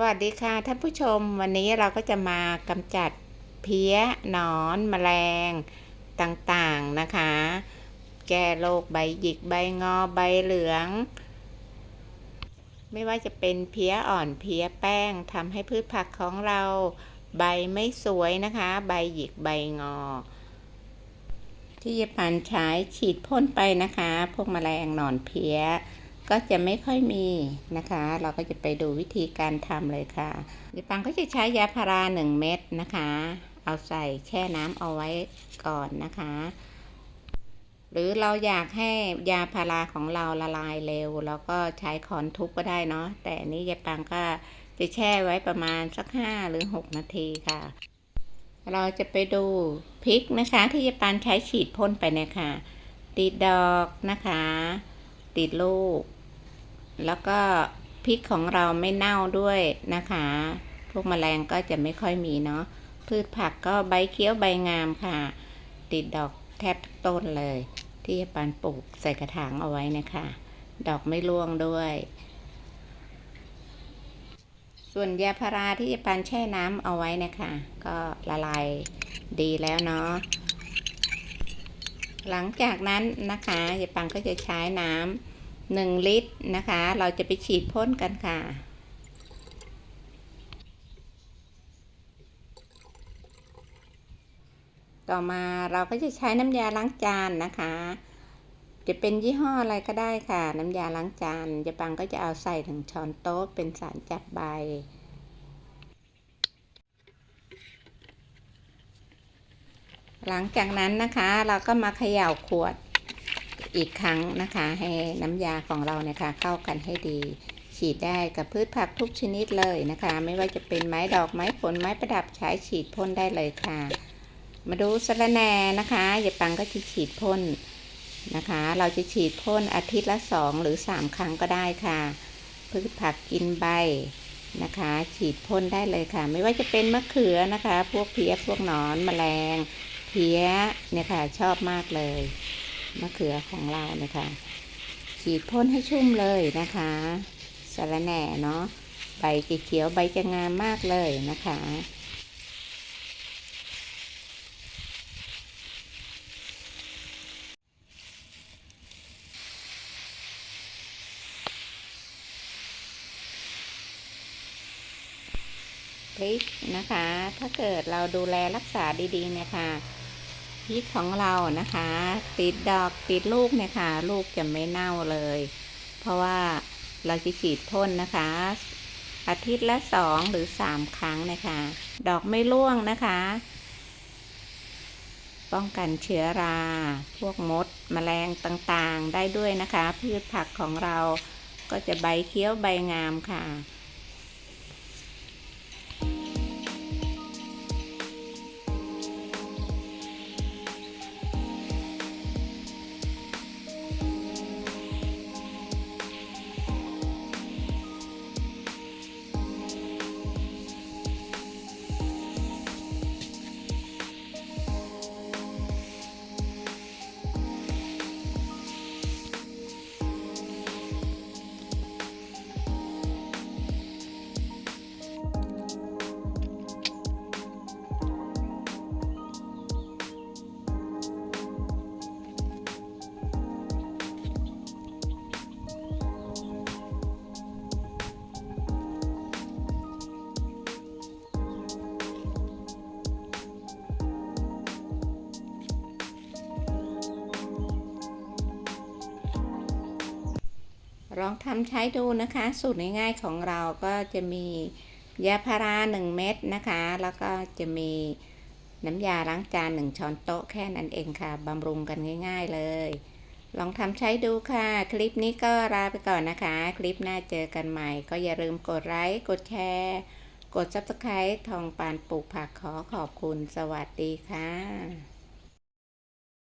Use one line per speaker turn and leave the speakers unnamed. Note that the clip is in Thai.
วัสดีค่ะท่านผู้ชมวันนี้เราก็จะมากำจัดเพี้ยหนอนแมลงต่างๆนะคะ แก้โรคใบหยิกใบงอใบเหลือง ไม่ว่าจะเป็นเพี้ยอ่อนเพี้ยแป้งทำให้พืชผักของเรา ใบไม่สวยนะคะ ใบหยิกใบงอ ที่จะปันใช้ฉีดพ่นไปนะคะ พวกแมลงหนอนเพี้ย ก็จะไม่ค่อยมีนะคะ เราก็จะไปดูวิธีการทำเลยค่ะเดี๋ยปังก็จะใช้ยาพาราหนึ่งเม็ดนะคะ เอาใส่แช่น้ำเอาไว้ก่อนนะคะ หรือเราอยากให้ยาพาราของเราละลายเร็ว แล้วก็ใช้คอนทุบก็ได้เนาะ แต่นี้ยาปังก็จะแช่ไว้ประมาณสักห้าหรือหกนาทีค่ะ เราจะไปดูพริกนะคะ ที่ยาปันใช้ฉีดพ่นไปเนี่ยค่ะติดดอกนะคะ ติดลูก แล้วก็พริกของเราไม่เน่าด้วยนะคะ พวกแมลงก็จะไม่ค่อยมีเนาะ พืชผักก็ใบเขียวใบงามค่ะ ติดดอกแทบทุกต้นเลย ที่ปานปลูกใส่กระถางเอาไว้นะคะ ดอกไม่ร่วงด้วย ส่วนยาพาราที่ปานแช่น้ำเอาไว้นะคะ ก็ละลายดีแล้วเนาะ หลังจากนั้นนะคะยายปังก็จะใช้น้ำ 1 ลิตรนะคะ เราจะไปฉีดพ่นกันค่ะ ต่อมาเราก็จะใช้น้ำยาล้างจานนะคะ จะเป็นยี่ห้ออะไรก็ได้ค่ะ น้ำยาล้างจานจะปังก็จะเอาใส่ถึงช้อนโต๊ะเป็นสารจับใบหลังจากนั้นนะคะเราก็มาเขย่าขวด อีกครั้งนะคะ ให้น้ำยาของเราเนี่ยค่ะเข้ากันให้ดี ฉีดได้กับพืชผักทุกชนิดเลยนะคะ ไม่ว่าจะเป็นไม้ดอกไม้ผลไม้ประดับใช้ฉีดพ่นได้เลยค่ะ มาดูสะระแหน่นะคะอย่าปังก็จะฉีดพ่นนะคะ เราจะฉีดพ่นอาทิตย์ละสองหรือสามครั้งก็ได้ค่ะ พืชผักกินใบนะคะ ฉีดพ่นได้เลยค่ะ ไม่ว่าจะเป็นมะเขือนะคะ พวกเพี้ยพวกหนอนแมลง เพี้ยเนี่ยค่ะชอบมากเลย มะเขือของเรานะคะ ฉีดพ่นให้ชุ่มเลยนะคะสาระแหน่เนาะใบเขียวใบจะงามมากเลยนะคะพริกนะคะ ถ้าเกิดเราดูแลรักษาดีๆนะคะ พริกของเรานะคะ ติดดอกติดลูกเนี่ยค่ะ ลูกจะไม่เน่าเลย เพราะว่าเราจะฉีดพ่นนะคะ อาทิตย์ละสองหรือสามครั้งนะคะ ดอกไม่ร่วงนะคะ ป้องกันเชื้อรา พวกมดมแมลงต่างๆ ได้ด้วยนะคะ พืชผักของเราก็จะใบเคี้ยวใบงามค่ะ ลองทำใช้ดูนะคะ สูตรง่ายๆของเราก็จะมียาพาราหนึ่งเม็ดนะคะ แล้วก็จะมีน้ำยาล้างจานหนึ่งช้อนโต๊ะแค่นั้นเองค่ะบำรุงกันง่าย ๆเลย ลองทำใช้ดูค่ะ คลิปนี้ก็ลาไปก่อนนะคะ คลิปหน้าเจอกันใหม่ ก็อย่าลืมกดไลค์กดแชร์ กด subscribe ทองปานปลูกผักขอขอบคุณสวัสดีค่ะ